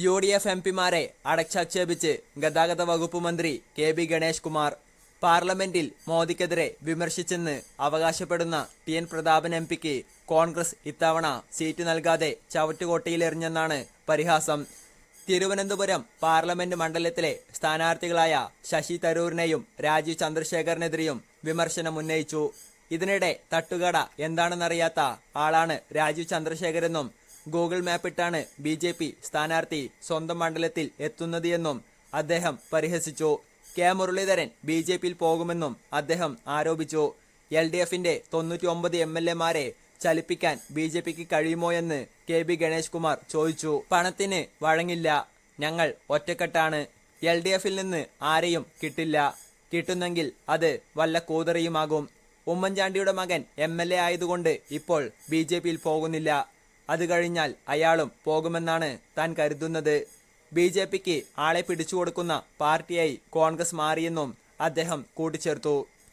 U D F M പിമാരെ അടച്ചാക്ഷേപിച്ച് ഗതാഗത വകുപ്പ് മന്ത്രി കെ ബി ഗണേഷ് കുമാർ പാർലമെന്റിൽ മോദിക്കെതിരെ വിമർശിച്ചെന്ന് അവകാശപ്പെടുന്ന ടി എൻ പ്രതാപൻ എം പിക്ക് കോൺഗ്രസ് ഇത്തവണ സീറ്റ് നൽകാതെ ചവറ്റുകോട്ടയിലെറിഞ്ഞെന്നാണ് പരിഹാസം. തിരുവനന്തപുരം പാർലമെന്റ് മണ്ഡലത്തിലെ സ്ഥാനാർത്ഥികളായ ശശി തരൂരിനെയും രാജീവ് ചന്ദ്രശേഖരനെതിരെയും വിമർശനം ഉന്നയിച്ചു. ഇതിനിടെ തട്ടുകട എന്താണെന്നറിയാത്ത ആളാണ് രാജീവ് ചന്ദ്രശേഖരെന്നും ഗൂഗിൾ മാപ്പിട്ടാണ് ബി ജെ പി സ്ഥാനാർത്ഥി സ്വന്തം മണ്ഡലത്തിൽ എത്തുന്നത് എന്നും അദ്ദേഹം പരിഹസിച്ചു. കെ മുരളീധരൻ ബി ജെ പിയിൽ പോകുമെന്നും അദ്ദേഹം ആരോപിച്ചു. എൽ ഡി എഫിന്റെ തൊണ്ണൂറ്റി ഒമ്പത് എം എൽ എമാരെ ചലിപ്പിക്കാൻ ബി ജെ പിക്ക് കഴിയുമോ എന്ന് കെ ബി ഗണേഷ് കുമാർ ചോദിച്ചു. പണത്തിന് വഴങ്ങില്ല. ഞങ്ങൾ ഒറ്റക്കെട്ടാണ്. എൽ ഡി എഫിൽ നിന്ന് ആരെയും കിട്ടില്ല. കിട്ടുന്നെങ്കിൽ അത് വല്ല കൂതറിയുമാകും. ഉമ്മൻചാണ്ടിയുടെ മകൻ എം എൽ എ ആയതുകൊണ്ട് ഇപ്പോൾ ബി ജെ പിയിൽ പോകുന്നില്ല. അത് കഴിഞ്ഞാൽ അയാളും പോകുമെന്നാണ് താൻ കരുതുന്നത്. ബി ജെ പിക്ക് ആളെ പിടിച്ചുകൊടുക്കുന്ന പാർട്ടിയായി കോൺഗ്രസ് മാറിയെന്നും അദ്ദേഹം കൂട്ടിച്ചേർത്തു.